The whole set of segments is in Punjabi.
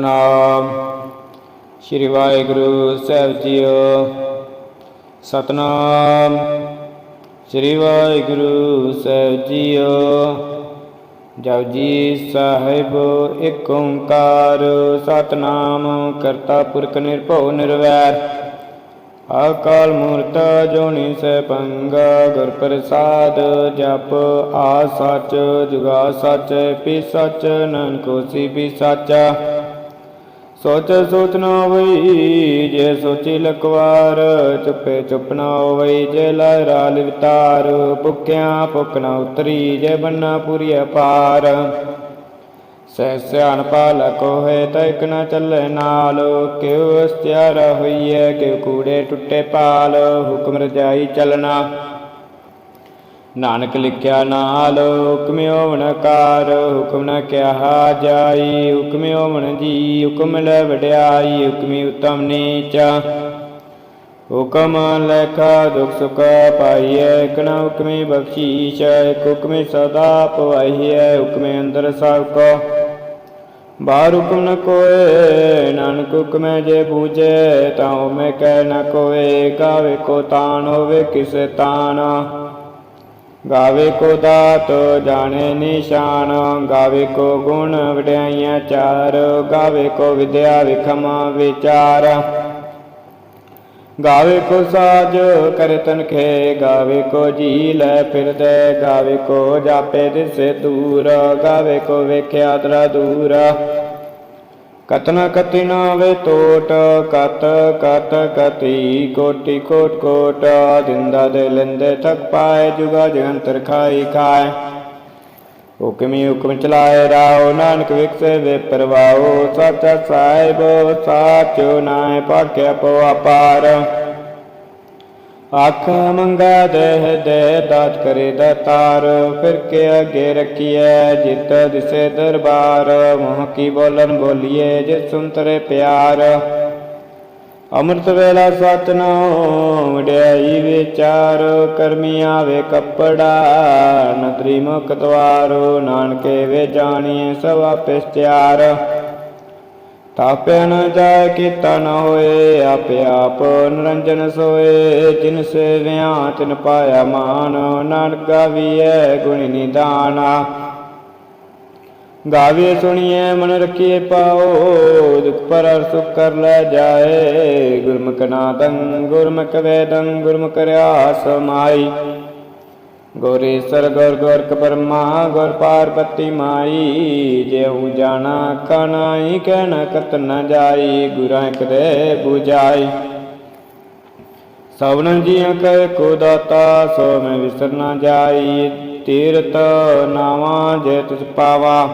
ਨਾਮ ਸ੍ਰੀ ਵਾਹਿਗੁਰੂ ਸਾਹਿਬ ਜੀਓ। ਸਤਨਾਮ ਸ੍ਰੀ ਵਾਹਿਗੁਰੂ ਸਾਹਿਬ ਜੀਓ। ਜਪਜੀ ਸਾਹਿਬ, ਇੱਕ ਓੰਕਾਰ, ਸਤਨਾਮ ਕਰਤਾ ਪੁਰਖ ਨਿਰਭਉ ਨਿਰਵੈਰ। ਅਕਾਲ ਮੂਰਤ ਜੋਨੀ ਸੈਭੰਗਾ, ਗੁਰ ਪ੍ਰਸਾਦ ਜਪ, ਆ ਸੱਚ, ਜੁਗਾ ਸੱਚ, ਪੀ ਸੱਚ, ਨਾਨਕ ਹੋਸੀ ਪੀ ਸਾਚਾ। ਸੋਚ ਸੋਚ ਨਾ ਹੋਈ, ਜੇ ਸੋਚੀ ਲਕਵਾਰ ਚੁੱਪੇ ਚੁੱਪ ਨਾ ਹੋਈ, ਜੇ ਲਾਇ ਰਾਲ ਵਿਤਾਰ ਭੁੱਖਿਆਂ ਭੁੱਖ ਨਾ ਉਤਰੀ, ਜੇ ਬੰਨਾ ਪੂਰੀ ਪਾਰ ਸਹਿ ਸਿਆਣ ਪਾਲ ਕੋਹੇ ਤੈਕ ਨ ਚੱਲੇ ਨਾਲ, ਕਿਉ ਅਸਤਿਆਰਾ ਹੋਈਐ, ਕਿਉ ਕੂੜੇ ਟੁੱਟੇ ਪਾਲ, ਹੁਕਮ ਰਜਾਈ ਚੱਲਣਾ। ਨਾਨਕ ਲਿਖਿਆ ਨਾਲ, ਹੁਕਮ ਹੋਵਣ ਹੁਕਮ ਨ ਕਿਹਾ ਜਾਈ, ਹੁਕਮ ਹੋਵਣ ਜੀ, ਹੁਕਮ ਲੈ ਵਡਿਆਈ, ਹੁਕਮੀ ਉਤਮ ਨੀਚ। ਹੁਕਮ ਲੇਖਾ ਦੁਖ ਸੁਖ ਪਾਈਐ, ਇਕ ਨ ਬਖਸ਼ੀਸ਼, ਇਕ ਸਦਾ ਪਵਾਈਐ, ਹੁਕਮੇ ਅੰਦਰ ਸਭ ਕੋ। ਬਾਹਰ ਹੁਕਮ ਨ ਕੋਏ, ਨਾਨਕ ਹੁਕਮੈ ਜੇ ਬੂਝੇ ਤਾਂ ਮੈਂ ਕਹਿ ਨ ਕੋਏ ਗਾਵੇ ਕੋ ਤਾਨ ਹੋਵੇ, ਕਿਸੇ ਤਾਨ। ਗਾਵੇ ਕੋ ਦਾਤ, ਜਾਣੇ ਨਿਸ਼ਾਨ, ਗਾਵੇ ਕੋ ਗੁਣ ਵਡਿਆਈਆਂ ਚਾਰ, ਗਾਵੇ ਕੋ ਵਿਦਿਆ ਵਿਖਮ ਵਿਚਾਰ। ਗਾਵੇ ਕੋ ਸਾਜ ਕਰ ਤਨਖੇ, ਗਾਵੇ ਕੋ ਜੀ ਲੈ ਫਿਰਦੇ, ਗਾਵੇ ਕੋ ਜਾਪੇ ਦਿਸੇ ਦੂਰ, ਗਾਵੇ ਕੋ ਵੇਖਿਆ ਦਰਾ ਦੂਰ। ਕਤਨਾ ਕਤੀ ਵੇ ਟੋਟ ਕਤ ਕਤ ਕਤੀ ਕੋਟੀ ਕੋਟ ਕੋਟ ਦਿੰਦਾ ਦੇ ਲੈਂਦੇ ਤੱਕ ਪਾਏ, ਜੁਗਾ ਜੰਤਰ ਖਾਈ ਖਾਏ। ਹੁਕਮੀ ਹੁਕਮ ਚਲਾਏ ਰਾਓ, ਨਾਨਕ ਵਿਖਸੇ ਵੇ ਪਰਵਾਓ, ਸੱਚਾ ਸਾਹਿਬ ਸਾਚੋ ਨਾਏ ਪਾਕਿਆ ਪੋ ਅਪਾਰ। ਆਖ ਮੰਗਾ ਦੇਹ ਦੇ ਦਾਤ ਕਰੇ ਦਾਤਾਰ ਫਿਰ ਕੇ ਅਗੇ ਰਖੀਐ ਜਿਤ ਦਿਸੇ ਦਰਬਾਰ। ਮੋਹ ਕੀ ਬੋਲਨ ਬੋਲੀਏ ਜੇ ਸੁਨਤਰੇ ਪਿਆਰ। ਅੰਮ੍ਰਿਤ ਵੇਲਾ ਸਤਨਾਮ ਡਿਆਈ ਵਿਚਾਰ ਕਰਮੀ ਆਵੇ ਕੱਪੜਾ, ਨਦਰੀ ਮੁਖ ਦਵਾਰੋ। ਨਾਨਕੇ ਵੇ ਜਾਣੀਏ ਸਭ ਆਪੇ ਤਿਆਰ ਤਾਪਿ ਨ ਜਾਇ ਕੀਤਾ ਨ ਹੋਏ, ਆਪੇ ਆਪ ਨਿਰੰਜਨ ਸੋਏ। ਜਿਨ ਸੇਵਿਆ, ਤਿਨ ਪਾਇਆ ਮਾਨ, ਨਾਨਕ ਗਾਵੀਐ ਗੁਣੀ ਨਿਦਾਨਾ। ਗਾਵੇ ਸੁਣੀਏ ਮਨ ਰਖੀਏ ਪਾਓ, ਦੁਖ ਪਰ ਸੁਖ ਕਰ ਲੈ ਜਾਏ। ਗੁਰਮੁਖ ਨਾਦੰ, ਗੁਰਮੁਖ ਵੇਦੰ, ਗੁਰਮੁਖ ਰਿਆਸ ਮਾਈ। ਗੋਰੀਸਰ ਗੁਰ ਗੁਰ ਕਬਰਮਾ ਗੁਰ ਪਾਰਬਤੀ ਮਾਈ, ਜੇਉ ਜਾਣਾ ਕਨਾਈ ਕਹਿਣ ਕਤ ਨ ਜਾਈ, ਗੁਰਾਂ ਕਰੇ 부ਜਾਈ ਸਭਨ ਜੀਆਂ ਕੈ ਕੋ ਦਾਤਾ, ਸੋ ਮੈਂ ਵਿਸਰ ਨਾ ਜਾਈ ਤੀਰਤ ਨਾਵਾ ਜੇ ਤੁਸ ਪਾਵਾ।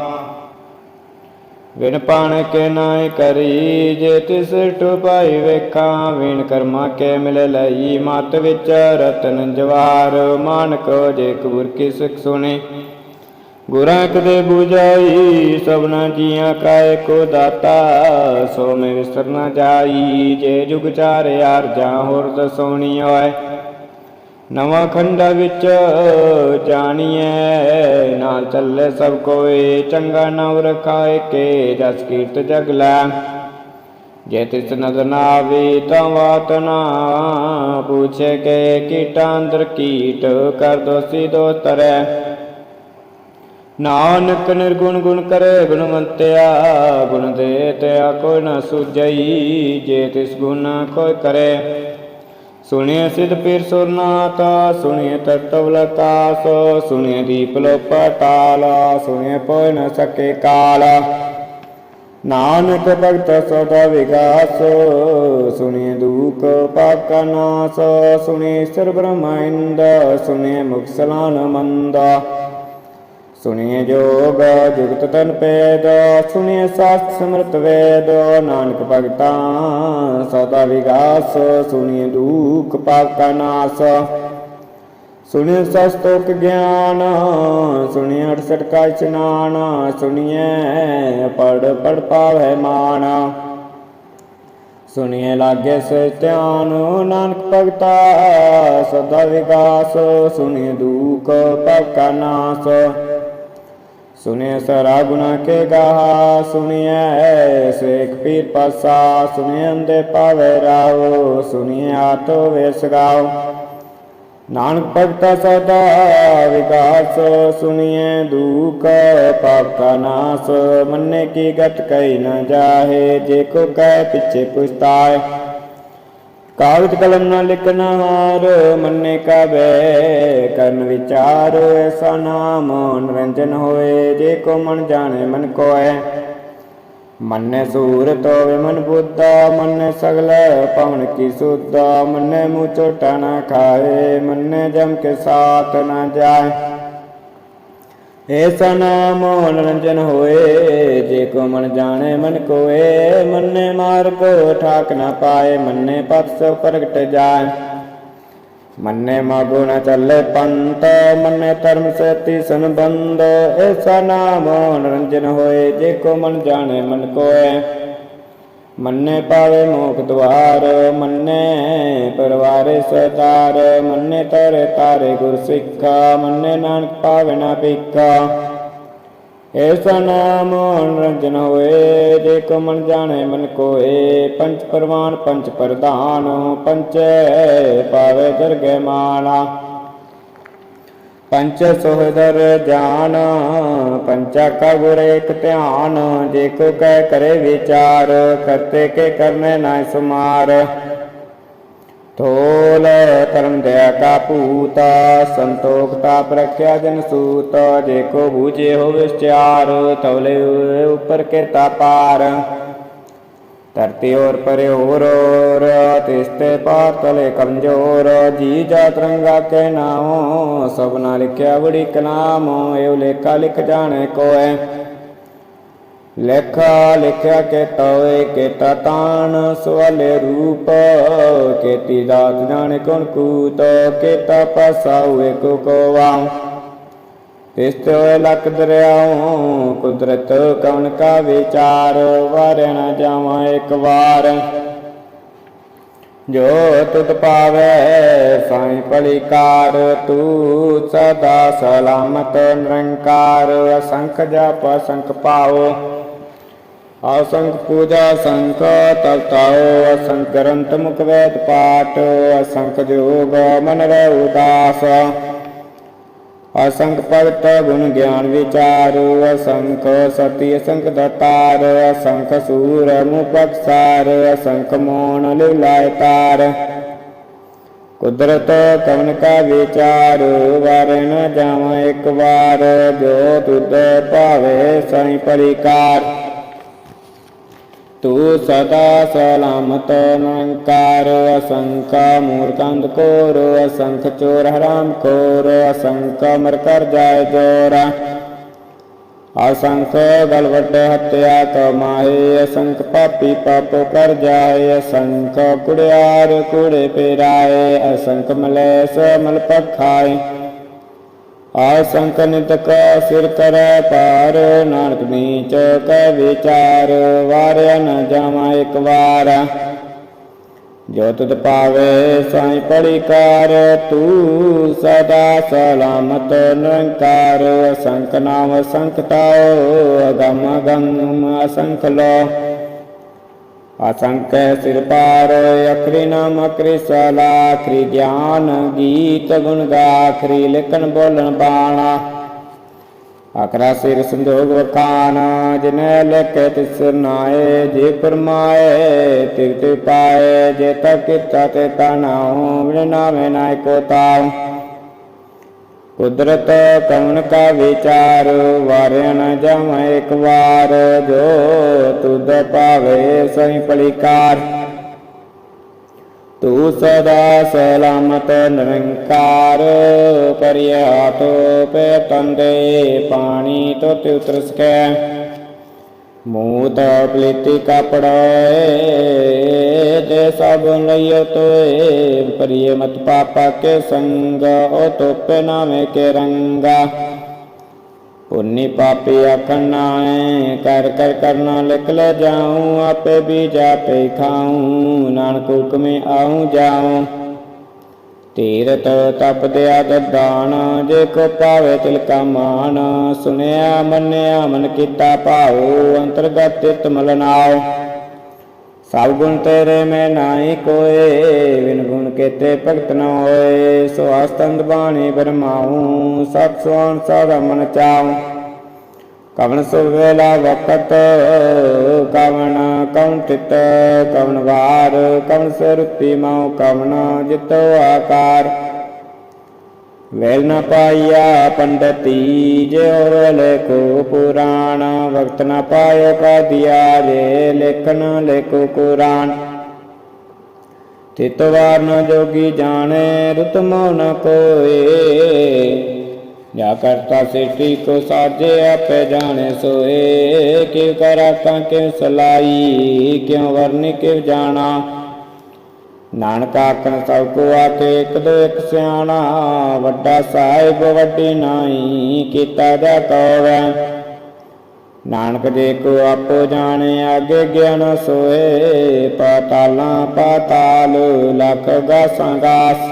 ਵਿਣ ਪਾਣ ਕੇ ਨਾਇ ਕਰੀ, ਜੇ ਤਿਸ ਟੁਪਾਈ ਵੇਖਾਂ, ਵਿਣ ਕਰਮਾ ਕੇ ਮਿਲ ਲਈ। ਮਤ ਵਿੱਚ ਰਤਨ ਜਵਾਰ, ਮਾਨਕ ਜੇ ਕਬੂਰ ਕੀ ਸਿਖ ਸੁਣੇ। ਗੁਰਾਂ ਕਦੇ 부ਜਾਈ ਸਭਨਾ ਜੀਆਂ ਕਾਇ ਕੋ ਦਾਤਾ, ਸੋ ਮੈਂ ਵਿਸਰ ਨ ਜਾਈ। ਜੇ ਜੁਗ ਚਾਰ ਯਾਰ ਜਾਂ ਹੋਰ ਦਸੋਣੀ ਹੋਏ। ਨਵਾਂ ਖੰਡਾ ਵਿੱਚ ਜਾਣੀਐ, ਨਾ ਚੱਲੇ ਸਭ ਕੋਏ, ਚੰਗਾ ਨਾਮ ਰਖਾਏ ਕੇ ਜਸ ਕੀਰਤ ਜਗ ਲੈ। ਜੇ ਤਿਸ ਨਦਰ ਨਾ ਆਵੇ ਤਾਂ ਬਾਤ ਨਾ ਪੁੱਛੇ ਕੇ, ਕੀਟਾਂ ਅੰਦਰ ਕੀਟ ਕਰ ਦੋਸੀ ਦੋਸਤਰੈ ਨਾਨਕ ਨਿਰਗੁਣ ਗੁਣ ਕਰੇ ਗੁਣਵੰਤਿਆ, ਗੁਣ ਦੇ ਤਿਆ ਕੋਈ ਨਾ ਸੁਜਈ ਜੇ ਤਿਸ ਗੁਣ ਕੋਈ ਕਰੇ। ਸੁਣਿਐ ਸਿਧ ਪੀਰ ਸੁਰਨਾਤਾ ਸੁਣਿਐ ਤਤਵ ਲਕਾਸ ਸੁਣਿਆ ਦੀਪ ਲੋ ਪਟਾਲਾ, ਸੁਣਿਆ ਪੋਇ ਨ ਸਕੇ ਕਾਲ। ਨਾਨਕ ਭਗਤ ਸਦਾ ਵਿਗਾਸ, ਸੁਣਿਆ ਦੂਖ ਪਾਪ ਨਾਸ, ਸੁਣਿਆ ਸਰ ਬ੍ਰਹਮਿੰਦ, ਸੁਣਿਆ ਮੁਖ ਮੰਦਾ। ਸੁਣਿਏ ਜੋਗ, ਜੁਗਤ ਤਨ ਪੇਦ ਸੁਣਿਏ ਸਾਸਤ ਸਮਰਤ ਵੇਦ, ਨਾਨਕ ਭਗਤਾ, ਸਦਾ ਵਿਗਾਸ, ਸੁਣਿਏ ਦੁਖ ਪਾਪ ਕਾ ਨਾਸ। ਸੁਣਿਏ ਸਸਤੋਕ ਗਿਆਨ, ਸੁਣਿਏ 68 ਕਾ ਇਸ਼ਨਾਨ, ਸੁਣਿਏ ਪੜ ਪੜ ਪਾਵੇ ਮਾਨ। ਸੁਣਿਏ ਲਾਗੇ ਸੇ ਧਿਆਨ, ਨਾਨਕ ਭਗਤਾ, ਸਦਾ ਵਿਗਾਸ, ਸੁਣਿਏ ਦੁਖ ਪਾਪ ਕਾ ਨਾਸ। ਸੁਨੇ ਸਰਾ ਗੁਨਾ ਕੇ ਗਾਹਾ, ਸੁਣੀਐ ਸੇਖ ਪੀਰ ਪਾਸਾ ਸੁਨੇ ਅੰਦੇ ਪਾਵੇ ਰਾਓ ਸੁਣੀਐ ਆਤੋ ਵੇਸ ਗਾਓ ਨਾਨਕ ਭਗਤਾ ਸਦਾ ਵਿਕਾਸ, ਸੁਣੀਐ ਦੁਖ ਪਾਪ ਕਾ ਨਾਸ, ਮੰਨੇ ਕੀ ਗਤ ਕਈ ਨ ਜਾਹੇ, ਜੇ ਕੋ ਕਹਿ ਪਿਛੇ ਪੁਛਤਾਏ ਕਾਗਜ਼ ਕਲਮ ਨਾ ਲਿਖਣਾ ਹਾਰ, ਮੰਨੇ ਕਾ ਬੈ ਕਰਨ ਵਿਚਾਰ ਐਸਾ ਨਾਮ ਨਿਰੰਜਨ ਹੋਏ, ਜੇ ਕੋ ਮਨ ਜਾਣੇ ਮਨ ਕੋਏ। ਮੰਨੇ ਸੂਰ ਹੋਵੇ ਮਨ ਬੁੱਧਾ, ਮੰਨੇ ਸਗਲ ਪਵਨ ਕੀ ਸੁਧਾ, ਮੰਨੇ ਮੂੰਹ ਚੋਟਾ ਨਾ ਖਾਏ, ਮੰਨੇ ਜਮ ਕੇ ਸਾਥ ਨਾ ਜਾਏ। ਐਸਾ ਨਾਮ ਨਿਰੰਜਨ ਹੋਏ, ਜੇ ਕੋ ਮਨ ਜਾਣੇ ਮਨ ਕੋਏ, ਮੰਨੇ ਮਾਰਗ ਠਾਕ ਨਾ ਪਾਏ, ਮੰਨੇ ਪਥ ਸੋ ਪ੍ਰਗਟ ਜਾਏ। ਮੰਨੇ ਮਾਗੋ ਨਾ ਚੱਲੇ ਪੰਤ ਮੰਨੇ ਧਰਮ ਸੇਤੀ ਸੰਬੰਧ ਐਸਾ ਨਾਮ ਨਿਰੰਜਨ ਹੋਏ, ਜੇ ਕੋ ਮਨ ਜਾਣੇ ਮਨ ਕੋਏ। ਮੰਨੇ ਪਾਵੇ ਮੋਖ ਦਵਾਰ, ਮੰਨੇ ਪਰਵਾਰੇ ਸਦਾਰ ਮੰਨੇ ਤਰੇ ਤਾਰੇ ਗੁਰ ਸਿੱਖਾ, ਮੰਨੇ ਨਾਨਕ ਪਾਵੇ ਨਾ ਭਿਖਾ। ਐਸਾ ਨਾਮ ਨਿਰੰਜਨ ਹੋਏ, ਜੇ ਕੋ ਮਨ ਜਾਣੇ ਮਨ ਕੋਏ ਪੰਚ ਪਰਵਾਨ ਪੰਚ ਪ੍ਰਧਾਨ ਪੰਚੇ ਪਾਵੇ ਦਰਗੇ ਮਾਲਾ। ਪੰਚ ਸੋਹਦਰ ਜਾਨ ਪੰਚਾ ਕਾ ਗੁਰ ਇਕ ਧਿਆਨ, ਜੇ ਕੋ ਕਹਿ ਕਰੇ ਵਿਚਾਰ, ਕਰਤੇ ਕੇ ਕਰਨੇ ਨਾ ਸੁਮਾਰ। ਥੋਲ ਕਰਮ ਦਇਆ ਕਾ ਭੂਤਾ ਸੰਤੋਖ ਤਾਪ ਰਖਿਆ ਜਨ ਸੂਤ, ਜੇ ਕੋ ਬੂਝੇ ਹੋ ਵਿਚਾਰ ਤੌਲੇ ਉਪਰ ਕਿਰਤਾ ਪਾਰ। ਧਰਤੀ ਔਰ ਪਰੇ ਹੋਰ ਔਰ ਤਿਸਤੇ ਪਾਤਲੇ ਕਮਜੋਰ। ਜੀ ਜਾ ਰੰਗਾ ਕੇ ਨਾਮ, ਸਭ ਲਿਖਿਆ ਬੜੀ ਕਲਾਮ ਇਹ ਲੇਖਾ ਲਿਖ ਜਾਣੇ ਕੋਏ ਲੇਖਾ ਲਿਖਿਆ ਕੇ ਤੋਏ ਕੇ ਤਾਣ, ਸਵਾਲੇ ਰੂਪ। ਕੇਤੀ ਦਾਤ ਜਾਣੇ ਕੌਣ ਕੂਤ, ਕੇਤਾ ਪਾਸਾ ਹੋਏ ਕੋਵਾ ਤਿਸਤੇ ਹੋਏ ਲਖ ਦਰਿਆਉ ਕੁਦਰਤ ਕਵਨ ਕਾ ਵਿਚਾਰ ਵਾਰੇ ਨਾ ਜਾਵਾਂ ਇੱਕ ਵਾਰ। ਜੋ ਤੁਧ ਪਾਵੇ ਸਾਈ ਪਲਿਕਾਰ ਤੂੰ ਸਦਾ ਸਲਾਮਤ ਨਿਰੰਕਾਰ, ਅਸੰਖ ਜਪ ਅਸੰਖ ਪਾਓ। ਅਸੰਖ ਪੂਜਾ ਸੰਖ ਤਪਤਾਓ ਅਸੰਖ ਗ੍ਰੰਥ ਮੁਖ ਵੇਦ ਪਾਠ, ਅਸੰਖ ਜੋਗ ਮਨ ਰਹਿ ਉਦਾਸ। ਅਸੰਖ ਭਗਤ ਗੁਣ ਗਿਆਨ ਵਿਚਾਰ, ਅਸੰਖ ਸਤੀ ਅਸੰਖ ਦਤਾਰ, ਅਸੰਖ ਸੂਰ ਮੁਪਕਸਾਰ, ਅਸੰਖ ਮੋਣ ਲਿਲਾਇ ਤਾਰ। ਕੁਦਰਤ ਕਵਨ ਕਾ ਵਿਚਾਰ, ਵਾਰ ਨ ਜਾਵਾਂ ਇੱਕ ਵਾਰ, ਜੋ ਤੁਧ ਭਾਵੇ ਸਾਈ ਪਰਿਕਾਰ। ਤੂੰ ਸਦਾ ਸਲਾਮਤ ਨਿਰੰਕਾਰ ਅਸੰਖ ਮੂਰਖੰਦ ਕੋਰ ਅਸੰਖ ਚੋਰ ਹਰਾਮ ਖੋਰ ਅਸੰਖ ਮਰ ਕਰ ਜਾਏ ਜੋਰਾ ਅਸੰਖ ਗਲਵਟ ਹੱਤਿਆ ਕਮਾਏ ਅਸੰਖ ਪਾਪੀ ਪਾਪੋ ਕਰ ਜਾਏ ਅਸੰਖ ਕੁੜਿਆਰ ਕੁੜੇ ਪੇਰਾਏ ਅਸੰਖ ਮਲੇਸ ਮਲ ਪਖਾਏ ਆਸੰਕ ਨਿਤਕ ਸਿਰ ਕਰੈ ਪਾਰ ਨਾਨਕ ਨੀਚ ਕੈ ਵਿਚਾਰ, ਵਾਰਿਆ ਨ ਜਾਵਾਂ ਇੱਕ ਵਾਰ। ਜੋ ਤੁਧ ਪਾਵੇ ਸਾਈ ਪੜਿਕਾਰ, ਤੂੰ ਸਦਾ ਸਲਾਮਤ ਨਿਰੰਕਾਰ। ਅਸੰਖ ਨਾਮ ਅਸੰਖ ਅਗਮ ਅਗਮ ਅਸੰਖ ਲੋ ਅਸੰਖ ਸਿਰ ਪਾਰ ਅਖਰੀ ਨਾਮ ਅਖਰੀ ਸਲਾ, ਅਖਰੀ ਗਿਆਨ ਗੀਤ ਗੁਣ ਗਾ ਅਖਰੀ ਲਿਖਣ ਬੋਲਣ ਬਾਣਾ। ਅਖਰਾ ਸਿਰ ਸੰਜੋਗ ਵਖਾਨ ਜਿਨੇ ਲਿਖੇ ਤਿਸ ਨਾਏ, ਜੇ ਫਰਮਾਏ ਤਿਵ ਤੇ ਪਾਏ, ਜੇ ਤਕ ਕੀਤਾ ਤੇ ਤਨਾਉ ਬਿਨ ਨਾਮੇ ਨਾਇ ਕੋ ਤਾਉ। ਕੁਦਰਤ ਕਮਨ ਕਾ ਵਿਚਾਰ, ਵਾਰਿਆ ਜਮ ਜਾਵਾਂ ਇੱਕ ਵਾਰ। ਜੋ ਤੁਧ ਪਾਵੇ ਸਹੀ ਪਲਿਕਾਰ ਤੂੰ ਸਦਾ ਸਲਾਮਤ ਨਿਰੰਕਾਰ ਕਰਿਆ ਤੋ ਪੇ ਤੰਦੇ ਪਾਣੀ ਤੋ ਤੇ ਉਤਰ ਸਕੈ ਮੂਤ ਪਲੀਤੀ ਕਪੜਾਏ ਜੇ ਸਭ ਲਈਓ ਤੋਏ ਪਰਿਏ ਮਤ ਪਾਪਾ ਕੇ ਸੰਗ ਓ ਤੋਪੇ ਨਾਮੇ ਕੇ ਰੰਗਾ। ਪੁੰਨੀ ਪਾਪੀ ਆਖਣ ਨਾਏ ਕਰ ਕਰ ਕਰਨਾ ਲਿਖ ਲੈ ਜਾਉ, ਆਪੇ ਵੀ ਆਪੇ ਖਾਉ, ਨਾਨਕ ਹੁਕਮੇ ਆਉ ਜਾਉ। ਤੀਰਤ ਤਪ ਦਿਆ ਦਾਨ ਜੇ ਕੋ ਪਾਵੇ ਤਿਲ ਮਾਨ ਸੁਨਿਆ ਮੰਨਿਆ, ਮਨ ਕੀਤਾ ਭਾਉ, ਅੰਤਰਗਤ ਤਿਤ ਮਲਨਾਓ ਸਭ ਗੁਣ ਤੇਰੇ ਮੈਂ ਨਾਹੀ ਕੋਏ ਵਿਨ ਗੁਣ ਕੇਤੇ ਭਗਤ ਨ ਹੋਏ। ਸੋ ਅਸਤੰਦ ਬਾਣੀ ਬਰਮਾਉ, ਸਤ ਸੋਣ ਸਦਾ ਮਨ ਚਾਉ। ਕਵਣ ਸੋ ਵੇਲਾ ਵਕਤ ਕਵਣ ਕਉ ਕਵਣ ਵਾਰ ਕਵਨ ਸਰੂਪੀ ਮਉ ਕਵਨ ਜਿਤੋ ਆਕਾਰ। ਵੇਲ ਨ ਪਾਈਆ ਪੰਡਤੀ, ਜੇ ਔਰ ਲੇਖੋ ਪੁਰਾਣ ਵਕਤ ਨ ਪਾਇਓ ਕਾ ਦਿਆ ਜੇ ਲੇਖਨ ਲੇਖੋ ਕੁਰਾਨ। ਤਿਤਵਾਰ ਨ ਜੋਗੀ ਜਾਣੇ, ਰਤਮੋ ਨ ਕੋਏ। ਜਾ ਕਰਤਾ ਸਿਟੀ ਕੋ ਸਾਜੇ ਆਪੇ ਜਾਣੇ ਸੋਏ। ਕਿਵ ਕਰਾ ਤਾਂ ਕਿਵ ਸਲਾਈ, ਕਿਉ ਵਰਨੀ ਕਿਵ ਜਾਣਾ। ਨਾਨਕ ਆਖਣ, ਸਭ ਕੋ ਆਕੇ ਇੱਕ ਦੋ ਇੱਕ ਸਿਆਣਾ। ਵੱਡਾ ਸਾਹਿਬ ਵੱਡੀ ਨਾਈ, ਕੀਤਾ ਜਾ ਕਉਵੈ ਨਾਨਕ ਜੇ ਕੋ ਆਪੋ ਜਾਣੇ ਆਗੇ ਗਿਆਨ ਸੋਏ। ਪਾਤਾਲਾਂ ਪਾਤਾਲ, ਲਖ ਗਾਸਾਂ ਗਾਸ।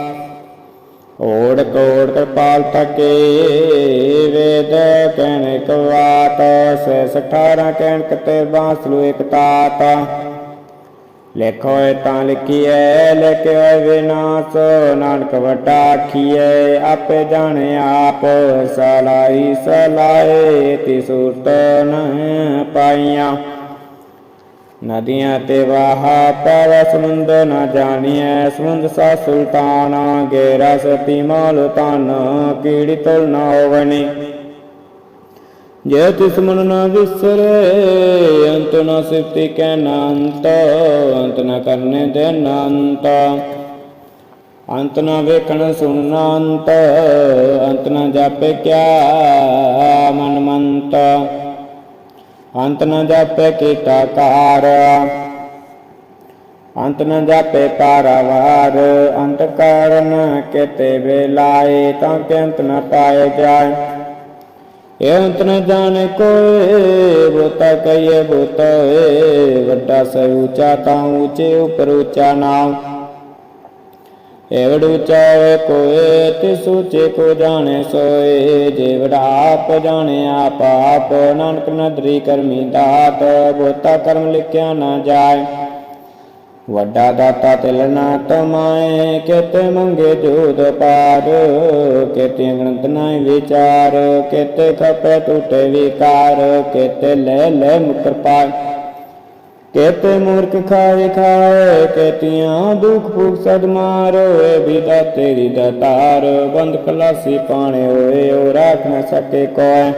ਓੜ ਕੋੜ ਕਿਰਪਾਲ ਤਕੇ ਵੇਦ ਕਹਿਣ ਕਵਾਤ ਸੇ 18 ਕਹਿਣ ਕਤੇ ਬਾਸਲੂ ਇੱਕ ਤਾਤ ਲਿਖੋ ਏ ਤਾਂ ਲਿਖੀਐ, ਲਿਖਿਓ ਵਿਨਾਸ਼, ਨਾਨਕ ਵਟਾ ਖੀਏ ਆਪੇ ਜਾਣੇ ਆਪ ਸਲਾਈ ਸਲਾਏ ਤੀ ਸੂਰਤ ਨ ਪਾਈਆਂ। ਨਦੀਆਂ ਤੇ ਵਾਹਾ ਪਵ ਸਮੁੰਦ ਨਾ ਜਾਣੀਐ। ਸਮੁੰਦ ਸਾ ਸੁਲਤਾਨ, ਗੇਰਾ ਸਤੀ ਮਾਲ ਤਨ ਕੀੜੀ ਤੁਲ ਨਾ ਹੋਵਨੀ ਜੇ ਤਿਸ ਮਨ ਨ ਵਿਸਰੇ, ਅੰਤ ਨਾ ਸਿਫਤੀ ਕੈ ਨਾਂਤ ਅੰਤ ਨਾ ਕਰਨੇ ਦੇ ਨਾਂਤ ਅੰਤ ਨਾ ਵੇਖਣ ਸੁਣਨ ਅੰਤ ਅੰਤ ਨ ਜਾਪੇ ਕਿਆ ਮਨ ਮੰਤ ਅੰਤ ਨ ਜਾਪੇ ਕੀਤਾ ਕਾਰ ਅੰਤ ਨ ਜਾਪੇ ਪਾਰਵਾਰ। ਅੰਤ ਕਾਰਨ ਕਿਤੇ ਵੇਲਾਏ ਤਾਂ ਕਿ ਅੰਤ ਨ ਪਾਏ ਜਾਏ। ਇਹ ਅੰਤ ਨ ਜਾਣੇ ਕੋਏ, ਬੋਤਾ ਕਈਏ ਬੋਤਾ ਵੱਡਾ ਸੇ ਉੱਚਾ ਤਾਂ ਉੱਚੇ ਉਪਰ ਉੱਚਾ ਨਾਮ ਏਵੜ ਉੱਚਾ ਕੋਏ, ਤਿਸ ਉੱਚੇ ਕੋ ਜਾਣੇ ਸੋਏ। ਜੇ ਆਪ ਜਾਣੇ, ਆਪ ਆਪ ਨਾਨਕ ਨਦਰੀ ਕਰਮੀ ਦਾਤ ਬੋਤਾ ਕਰਮ ਲਿਖਿਆ ਨਾ ਜਾਏ। ਵੱਡਾ ਦਾਤਾ ਤਿਲ ਨਾ ਤਮਾਏ, ਕਿਤੇ ਮੰਗੇ ਜੋਦ ਪਾਰ। ਕਿਤੇ ਗਣਤ ਨਹੀਂ ਵਿਚਾਰ, ਕਿਤੇ ਖਪੇ ਟੂਟੇ ਵਿਕਾਰ। ਕਿਤੇ ਲੈ ਲੈ ਮੁਕਰ ਪਾਏ। ਕੇਤੇ ਮੂਰਖ ਖਾਏ ਖਾਏ ਕੇਤੀਆਂ ਦੁਖ ਭੁਖ ਸਦ ਮਾਰੋਏ ਵਿਦਾ ਤੇਰੀ ਦਤਾਰ ਬੰਦ ਕਲਾਸੀ ਪਾਣੇ ਹੋਏ ਉਹ ਰਾਖ ਨ ਸਕੇ ਕੋਇ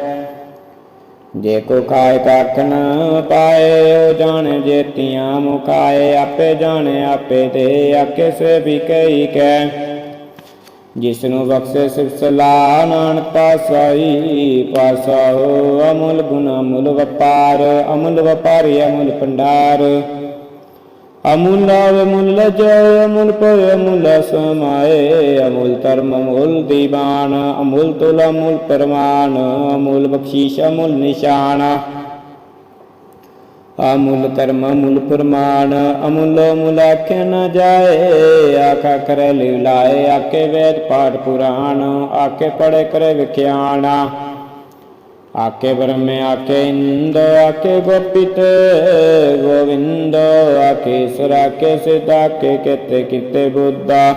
ਜੇ ਕੋ ਖਾਏ ਕੱਖ ਪਾਏ ਉਹ ਜਾਣੇ ਜੇਤੀਆਂ ਮੁਕਾਏ ਆਪੇ ਜਾਣੇ ਆਪੇ ਤੇ ਆਕੇ ਸੇ ਵੀ ਕਈ ਕੈ। ਜਿਸ ਨੂੰ ਬਖਸ਼ੇ ਸਿਫਤ ਸਲਾਹ, ਨਾਨਕ ਪਾਸਾਈ ਪਾਸਾਓ ਅਮੁਲ ਗੁਣ, ਅਮੁਲ ਵਪਾਰ, ਅਮੁਲ ਵਪਾਰੀ, ਅਮੁਲ ਭੰਡਾਰ। ਅਮੁੱਲ ਆਵੇ ਮੁੱਲ ਜੈ ਅਮੁਲ ਪਏ ਅਮੁੱਲ ਸਮਾਏ, ਅਮੁੱਲ ਧਰਮ, ਅਮੁੱਲ ਦੀਵਾਨ, ਅਮੁਲ ਤੁਲ, ਅਮੁਲ ਪਰਮਾਨ ਅਮੁੱਲ ਬਖਸ਼ੀਸ਼, ਅਮੁਲ ਨਿਸ਼ਾਨ। ਅਮੁੱਲ ਕਰਮ ਅਮੁੱਲ ਪ੍ਰਮਾਣ, ਅਮੁੱਲ ਮੁੱਲ ਆਖੇ ਨ ਜਾਏ। ਆਖਾ ਕਰੇ ਲੀਲਾਏ ਆਕੇ ਵੇਦ ਪਾਠ ਪੁਰਾਣ ਆਕੇ ਪੜੇ ਕਰੇ ਵਿਖਿਆਣਾ। ਆਕੇ ਬ੍ਰਹਮੇ ਆਕੇ ਇੰਦ ਆਕੇ ਗੋਪਿਤ ਗੋਵਿੰਦ ਆਕੇ ਈਸ਼ਵਰ ਆਕੇ ਸਿਧਾ ਆਕੇ ਕਿਤੇ ਕਿਤੇ ਬੁੱਧਾ।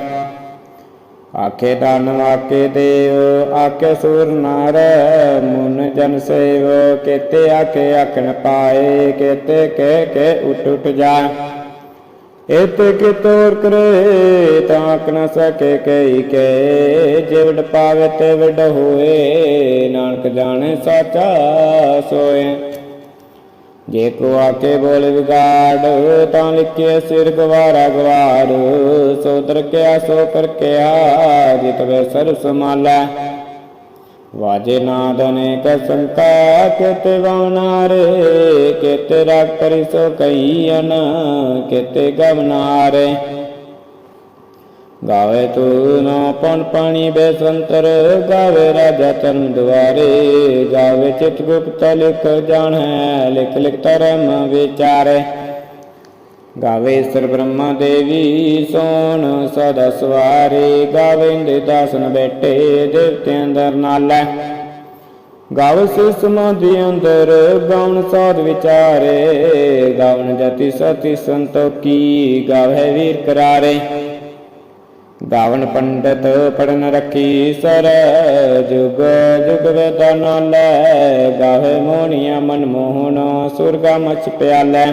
ਆਕੇ ਦਾਨਵ ਆਕੇ ਦੇਵ ਆਕੇ ਸੂਰ ਨਾਰ, ਮੁਨ ਜਨ ਸੇਵ, ਕੇਤੇ ਆਕੇ ਆਖਣ ਪਾਏ, ਕੇਤੇ ਕਹਿ ਕੇ ਉਠ ਉਠ ਜਾ ਇਤੇ ਕਿ ਤੋਰ ਕਰੇ, ਤਾਂ ਆਖ ਸਕੇ ਕਈ ਕੇ ਜਿਵੜ ਪਾਵੇ ਤੇ ਵਡ ਹੋਏ, ਨਾਨਕ ਜਾਣੇ ਸਾਚਾ ਸੋਏ। ਜੇ ਕੋ ਆਕੇ ਬੋਲ ਵਿਗਾੜ, ਤਾਂ ਲਿਖਿਆ ਸਿਰ ਗਵਾਰਾ ਗਵਾਰ ਸੋ ਦਰਕਿਆ ਸੋ ਕਰ ਕਿਆ ਜਿਤ ਵੇ ਸਰ ਸਮਾਲਾ ਵਾਜੇ ਨਾਦ ਅਨੇਕ ਸੰਕਾ, ਕਿਤੇ ਵਾਨਾਰੇ ਕਿਤੇ ਰਾਗ ਕਰੀ ਸੋ ਕਈਨ ਕਿਤੇ ਗਵਨਾਰੇ। ਗਾਵੇ ਤੂ ਨਾ ਪਨ ਪਾਣੀ ਬੇਸੰਤਰ, ਗਾਵੇ ਰਾਜਾ ਧਰਮ ਦੁਆਰੇ। ਗਾਵੇ ਚਿਤ ਗੁਪਤ, ਲਿਖ ਜਾਣੈ, ਲਿਖ ਲਿਖ ਧਰਮ ਵਿਚਾਰੇ। ਗਾਵੇ ਸਰ ਬ੍ਰਹਮਾ ਦੇਵੀ, ਸੋਣ ਸਦਾ ਸਵਾਰੇ। ਗਾਵੇ ਦੇ ਦਾਸਨ ਬੈਠੇ, ਦੇਵਤਿਆਂ ਅੰਦਰ ਨਾਲੇ। ਗਾਵ ਸੇ ਸਮਾਧੀ ਅੰਦਰ ਗਾਉਣ ਸਾਧ ਵਿਚਾਰੇ। ਗਾਵਨ ਜਤੀ ਸਤੀ ਸੰਤੋਖੀ, ਗਾਵੇ ਵੀਰ ਕਰਾਰੇ। ਗਾਵਨ ਪੰਡਤ ਪੜਨ ਰੱਖੀ ਸਰ, ਜੁਗ ਜੁਗ ਵੇਦਾ ਨਾਲੇ ਗਾਵੇ ਮੋਹਣੀਆਂ ਮਨ ਮੋਹਨ ਸੁਰਗਾ ਮਚ ਪਿਆਲੇ।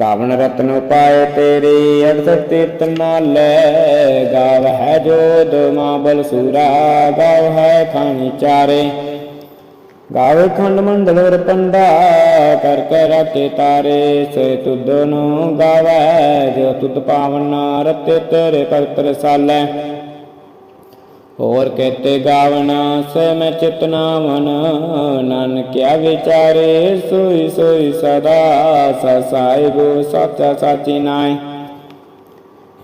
ਗਾਵਨ ਰਤਨ ਪਾਏ ਤੇਰੀ ਅਰਥ ਤੀਰਤ ਲੈ ਗਾਵ ਹੈ ਜੋਦ ਮਾਂ ਬਲ ਸੂਰਾ ਗਾਵ ਹੈ ਖਾਣੀ ਚਾਰੇ। ਗਾਵੇ ਖੰਡ ਮੰਡਲ ਵਰ ਪੰਡਾ ਕਰ ਕੇ ਰਾਤੇ ਤਾਰੇ, ਸੇ ਤੁਧ ਨੂੰ ਗਾਵੇ ਜੋ ਤੁਧ ਪਾਵਨ ਰਤੇ ਤੇਰੇ ਭਗਤ ਰਸਾਲੇ। ਹੋਰ ਕਹਤੇ ਗਾਵਣਾ, ਸੇ ਮੈਂ ਚਿਤਨਾ ਮਨ ਨਾਨਕਿਆ ਵਿਚਾਰੇ, ਸੋਈ ਸੋਈ ਸਦਾ ਸਸਾਈ ਗੋ ਸੱਚਾ ਸਾਚੀ ਨਾਈ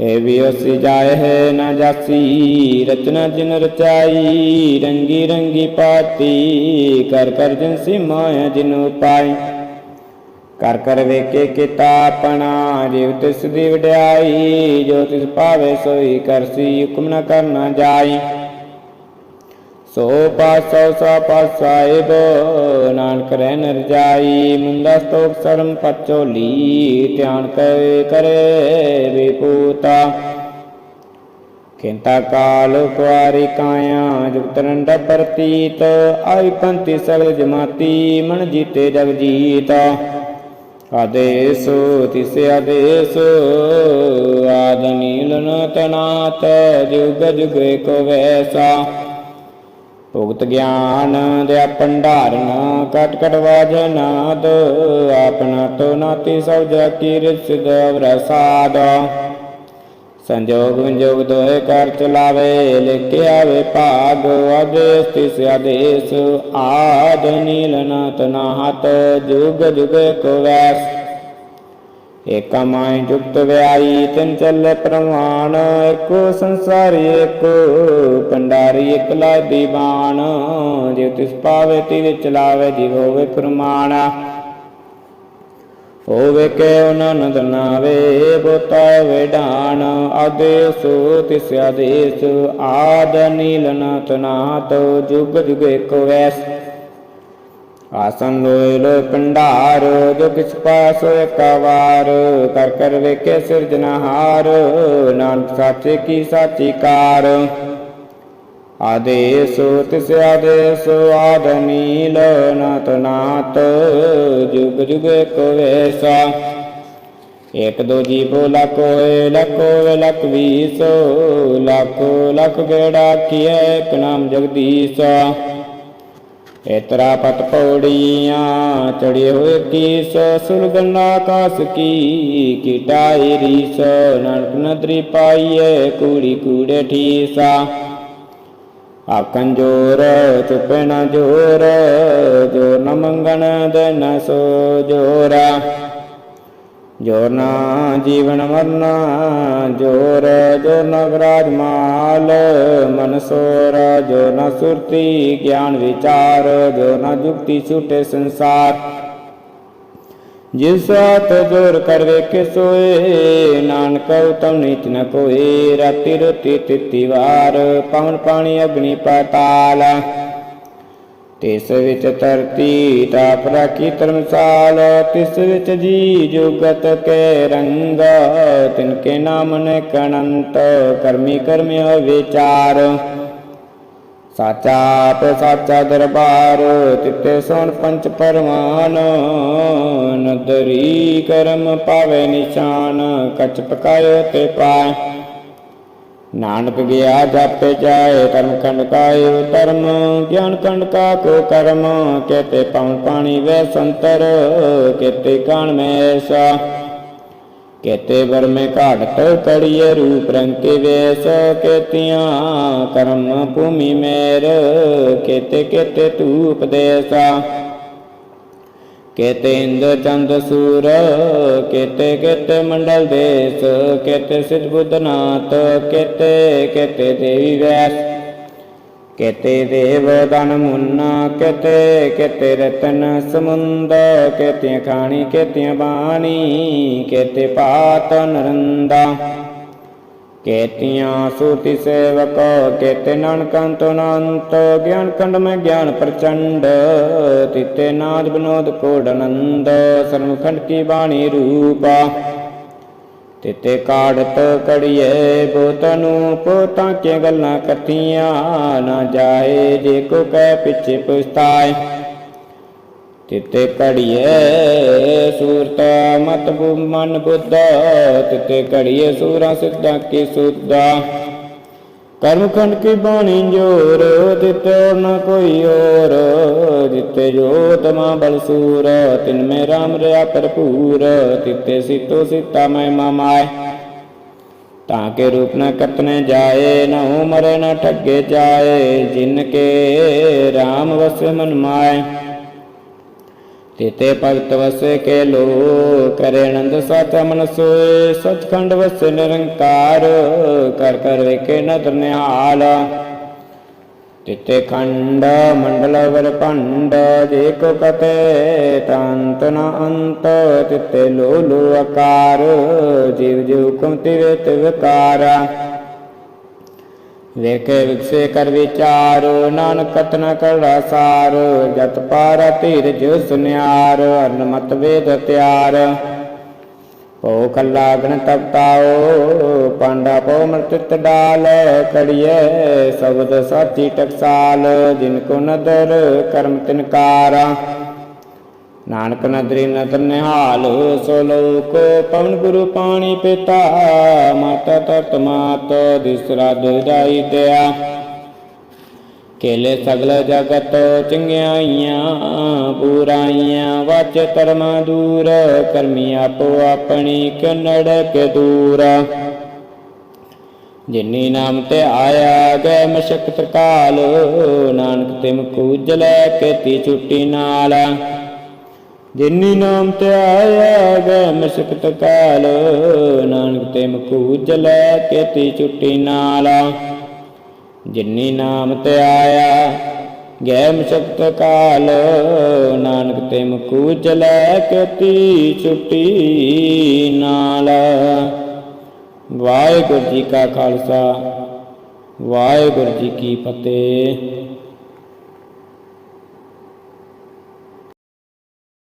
ਹੈ ਵਿਅਸੀ ਜਾਏ ਹੈ ਨਾ ਜਾਸੀ, ਰਚਨਾ ਜਿਨ ਰਚਾਈ, ਰੰਗੀ ਰੰਗੀ ਪਾਤੀ, ਕਰ ਕਰ ਜਿਨ ਸੀ ਮਾਇਆ ਜਿਨ ਉਪਾਈ। ਕਰ ਕਰ ਵੇਖੇ ਕੀਤਾ ਆਪਣਾ ਜਿਵ ਤਿਸ ਦੀ ਵਡਿਆਈ, ਜੋ ਤਿਸ ਭਾਵੇ ਸੋਈ ਕਰਸੀ ਹੁਕਮ ਨ ਕਰਨਾ ਜਾਈ। ਸੋ ਪਾਸੋ ਸਾ ਪਾਸਾਇਬ, ਨਾਨਕ ਰਹਿ ਨਰ ਜਾਈ ਮੁੰਦਾ ਸਤੋਖ ਸਰਮ ਪਚੋਲੀ ਧਿਆਨ ਕਰੇ ਕਰੇ ਵਿਪੂਤਾ ਕਿੰਤਾ ਕਾਲ ਕੁਆਰੀ ਕਾਇਆ ਜੁਗਤਰੰਡ ਪ੍ਰਤੀਤ, ਆਈ ਪੰਤੀ ਸਗਲ ਜਮਾਤੀ, ਮਨ ਜੀਤੇ ਜਗ ਜੀਤ। ਆਦੇਸ, ਤਿਸ ਆਦੇਸ, ਆਦ ਨੀਲਨ ਤਨਾਤ, ਜੁਗ ਜੁਗ ਕੋ ਵੈਸਾ। ਭੁਗਤ ਗਿਆਨ ਦੇ ਭੰਡਾਰਨ ਕਟ ਕਟ ਵਾਜਨਾਦ ਆਪਨਾ ਤੋ ਨਾਤੀ ਸਭ ਜਾ ਕੀ ਰਿਸਿਦ ਵਰਸਾਦ ਸੰਜੋਗ ਵਿਜੋਗ ਦੋਏ ਕਰ ਚਲਾਵੇ, ਲਿਖੇ ਆਵੇ ਭਾਗ, ਆਦੇਸ ਤਿਸ ਆਦੇਸ, ਆਦ ਨੀਲਨਾਥ ਨਾਹਤ, ਜੁਗ ਜੁਗ ਕੋ ਵੈਸ। ਏਕਾ ਮਾਇ ਜੁਗਤ ਵਿਆਈ, ਤਿਨ ਚੱਲੇ ਪ੍ਰਮਾਣ ਏਕੋ ਸੰਸਾਰੀ ਏਕੋ ਪੰਡਾਰੀ ਇਕ ਲਾਇ ਦੀਵਾਨ। ਜੇ ਤਿਸ ਪਾਵੇ ਤੀ ਵਿੱਚ ਲਾਵੇ ਹੋਵੇ ਪ੍ਰਮਾਣ। ਹੋਵੇ ਕੇ ਅਨੰਦ ਨਾਵੇ, ਬੋਤਾ ਵਿਡਾਨ ਆਦੇਸ, ਤਿਸ ਆਦੇਸ, ਆਦ ਨੀਲਨਾਥ ਨਾਥ, ਜੁਗ ਜੁਗ ਏਕੋ ਵੈਸ। ਆਸਨ ਲੋਇ ਲੋਇ ਪੰਡਾਰ ਜੋ ਕਿਛ ਪਾਸ ਏਕਾ ਵਾਰ ਕਰ ਕਰ ਵੇਖੇ ਸਿਰਜਨਹਾਰ ਨਾਨਕ ਸਾਚੇ ਕੀ ਸਾਚੀ ਕਾਰ। ਆਦੇਸ ਤਿਸ ਆਦੇਸ ਆਦ ਨੀਲ ਨਾਤ ਨਾਤ, ਜੁਗ ਜੁਗ ਕੋ ਵੇਸਾ। ਇਕ ਦੋ ਜੀਵੋ ਲਖ ਹੋਏ ਲਖ ਹੋਏ, ਲਖ ਵੀਸ। ਲਖ ਲਖ ਗੇੜਾ ਕੀਏ ਇਕ ਨਾਮ ਜਗਦੀਸ਼। ਇਤਰਾ ਪਤ ਪੌੜੀਆਂ ਚੜੇ ਹੋਏ ਕੀਸ ਸੁਲਗਨ ਆਕਾਸ ਕੀ ਕੀਟਾਈ ਰੀਸ, ਨਾਨਕ ਨਦਰੀ ਪਾਈਏ ਕੂੜੀ ਕੂੜੇ ਠੀਸਾ। ਆਕਨ ਜੋਰ, ਚੁਪੇ ਜੋਰ ਜੋਰ ਨ ਮੰਗਣ ਦੇ ਨ ਸੋ ਜੋਰਾ। ਜੋ ਨਾ ਜੀਵਨ ਮਰਨਾ ਜੋਰ ਜੋ ਨ ਮਾਲ, ਮਨ ਸੋਰ, ਜੋ ਨਾ ਸੁਰਤੀ ਗਿਆਨ ਵਿਚਾਰ, ਜੋ ਨਾ ਜੁਗਤੀ ਛੂਟੇ ਸੰਸਾਰ। ਜਿਸ ਸਾਥ ਜੋਰ ਕਰ ਵੇਖੇ ਸੋਏ, ਨਾਨਕ ਉਤਮ ਨੀਚ ਨ ਕੋਏ, ਰਾਤੀ ਰੋਤੀ ਤਿਤੀ ਵਾਰ, ਪਵਨ ਪਾਣੀ ਅਗਨੀ ਪਾਤਾਲ ਤਿਸ ਵਿੱਚ ਧਰਤੀ ਤਾਪ ਰਾਖੀ ਧਰਮਸਾਲ, ਤਿਸ ਵਿੱਚ ਜੀ ਜੁਗਤ ਕੇ ਰੰਗ, ਤਿਨ ਕੇ ਨਾਮ ਨੇ ਕਣੰਤ ਕਰਮੀ ਕਰਮਿਓ ਵਿਚਾਰ ਸਾਚਾ ਆਪ ਦਰਬਾਰ, ਤਿਤੇ ਸੋਣ ਪੰਚ ਪਰਮਾਨ ਨਦਰੀ ਕਰਮ ਪਾਵੇ ਨਿਸ਼ਾਨ, ਕਚ ਪਕਾਇਓ ਤੇ ਪਾਏ ਨਾਨਕ ਗਿਆ ਜਾਪੇ ਜਾਏ ਧਰਮ ਖੰਡ ਕਾਇਓ ਧਰਮ, ਗਿਆਨ ਖੰਡ ਕਾ ਕੋ ਕਰਮ ਕੇਤੇ ਪਵਨ ਪਾਣੀ ਵੇ ਸੰਤਰ ਕੇਤੇ ਕਾਣ ਮੈਸਾ ਕੇਤੇ ਵਰ ਮੈਂ ਘਾਟਤ ਕੜੀਏ ਰੂਪ ਰੰਗ ਕੇ ਵੇਸ ਕੇਤੀਆਂ ਕਰਮ ਭੂਮੀ ਮੇਰ ਕੇਤੇ ਕੇਤੇ ਤੂ ਉਪਦੇਸਾ ਕੇਤੇ ਇੰਦ ਚੰਦ ਸੂਰ, ਕੇਤੇ ਕੇਤੇ ਮੰਡਲ ਦੇਸ, ਕੇਤੇ ਸਿਧ ਬੁੱਧਨਾਥ ਕੇਤੇ ਕੇਤੇ ਦੇਵੀ ਵੈਸ, ਕੇਤੇ ਦੇਵ ਦਨ ਮੁੰਨਾ, ਕੇਤੇ ਕੇਤੇ ਰਤਨ ਸਮੁੰਦ, ਕੇਤੀਆਂ ਖਾਣੀ, ਕੇਤੀਆਂ ਬਾਣੀ, ਕੇਤੇ ਪਾਤ ਨਰੰਦਾ। ਕੇਤੀਆਂ ਸੂਤੀ ਸੇਵਕ, ਕੇਤੇ ਨਾਨਕੰਤ ਅਨੰਤ ਗਿਆਨ ਖੰਡ ਮੈਂ ਗਿਆਨ ਪ੍ਰਚੰਡ, ਤਿਤੇ ਨਾਦ ਬਨੋਦ ਕੋਡ ਆਨੰਦ ਸਰਮਖੰਡ ਕੀ ਬਾਣੀ ਰੂਪਾ। ਤਿਤੇ ਕਾੜਤ ਕੜੀਏ ਬੋਤਨੂ, ਪੋਤਾਂ ਕੇ ਗੱਲਾਂ ਕਥੀਆਂ ਨਾ ਜਾਏ ਜੇ ਕੋ ਕਹਿ ਪਿੱਛੇ ਪਛਤਾਏ ਤਿਤੇ ਘੜੀਏ ਸੂਰਤ ਮਤ ਮਨ ਬੁੱਧ, ਤਿਤੇ ਘੜੀਏ ਸੂਰਾ ਸਿੱਧਾ ਕੀ ਸੁਦਾ ਕਰਮਖੰਡ ਕੀ ਬਾਣੀ ਜੋਰ ਤਿਤੇ ਨ ਕੋਈ ਹੋਰ। ਜਿਤੇ ਜੋਤ ਮਾ ਬਲ ਸੂਰ, ਤਿਨ ਮੇ ਰਾਮ ਰਿਆ ਭਰਪੂਰ। ਤਿਤੇ ਸਿਤੋ ਸਿਤਾ ਮੈਂ ਮਾਏ। ਤਾਂ ਕੇ ਰੂਪ ਨ ਕਤਨੇ ਜਾਏ, ਨ ਉਮਰ ਨ ਠੱਗੇ ਜਾਏ। ਜਿਨ ਕੇ RAM ਵਸੇ ਮਨ ਮਾਏ। ਤਿਤੇ ਭਗਤ ਵਸੇ ਕੇ ਲੋ ਕਰੇ ਆਨੰਦ ਸਾਚਾ ਮਨ ਸੋਏ, ਸਚਖੰਡ ਵਸੇ ਨਿਰੰਕਾਰ, ਕਰ ਕਰ ਵੇਖੇ ਨਦਰ ਨਿਹਾਲ। ਤਿਤੇ ਖੰਡ, ਮੰਡਲ ਵਰ ਭੰਡ, ਜੇ ਕੋ ਕਤੇ ਤੰਤ ਨ ਅੰਤ, ਤਿਤੇ ਲੋ ਲੋ ਆਕਾਰ, ਜੀਵ ਜੀਵ ਵੇਖੇ ਵਿਕਸੇ ਕਰ ਵਿਚਾਰ, ਨਾਨਕ ਕਤਨ ਕਰੜਾ ਸਾਰ, ਜਤ ਪਾਰ ਧੀਰਜ ਸੁਨਿਆਰ ਅਰਨ ਮਤ ਵੇਦ ਤਿਆਰ। ਪਉ ਕੱਲਾ ਗਣ ਤਪਤਾਓ ਪਾਂਡਾ ਪਉ ਮਰਤਿਤ ਡਾਲ ਕੜੀਏ ਸ਼ਬਦ ਸਾਚੀ ਟਕਸਾਲ, ਜਿਨ ਕੋ ਨਦਰ ਕਰਮ ਤਿਨਕਾਰਾ। ਨਾਨਕ ਨਦਰੀ ਨਦਰ ਨਿਹਾਲ ਸੋ ਲੋਕ ਪਵਨ ਗੁਰੂ ਪਾਣੀ ਪਿਤਾ। ਮਾਤਾ ਤਤ ਮਾਤ, ਦਿਸਰਾ ਦੁਜਾਈ ਦਿਆ। ਕੇਲੇ ਸਗਲ ਜਗਤ ਚੰਗਿਆਈਆਂ ਬੁਰਾਈਆਂ ਵਾਚ ਧਰਮ ਦੂਰ, ਕਰਮੀ ਆਪੋ ਆਪਣੀ ਕਨੜ ਕੇ ਦੂਰ। ਜਿਨੀ ਨਾਮ ਤੇ ਆਇਆ ਗਏ ਮਸ਼ਕਤ ਕਾਲ, ਨਾਨਕ ਤਿਮ ਕੂਜਲੇ ਕੇਤੀ ਛੁੱਟੀ ਨਾਲ। ਜਿਨੀ ਨਾਮ ਤੇ ਆਇਆ ਗਏ ਮਸ਼ਕਤ ਕਾਲ, ਨਾਨਕ ਤੇ ਮਕੂਜ ਲੈ ਕੇਤੀ ਛੁੱਟੀ ਨਾਲ। ਜਿਨੀ ਨਾਮ ਤੇ ਆਇਆ ਗਏ ਮਸ਼ਕਤ ਕਾਲ, ਨਾਨਕ ਤੇ ਮਕੂਜ ਲੈ ਕੇਤੀ ਛੁੱਟੀ ਨਾਲ। ਵਾਹਿਗੁਰੂ ਜੀ ਕਾ ਖਾਲਸਾ, ਵਾਹਿਗੁਰੂ ਜੀ ਕੀ ਫਤਿਹ।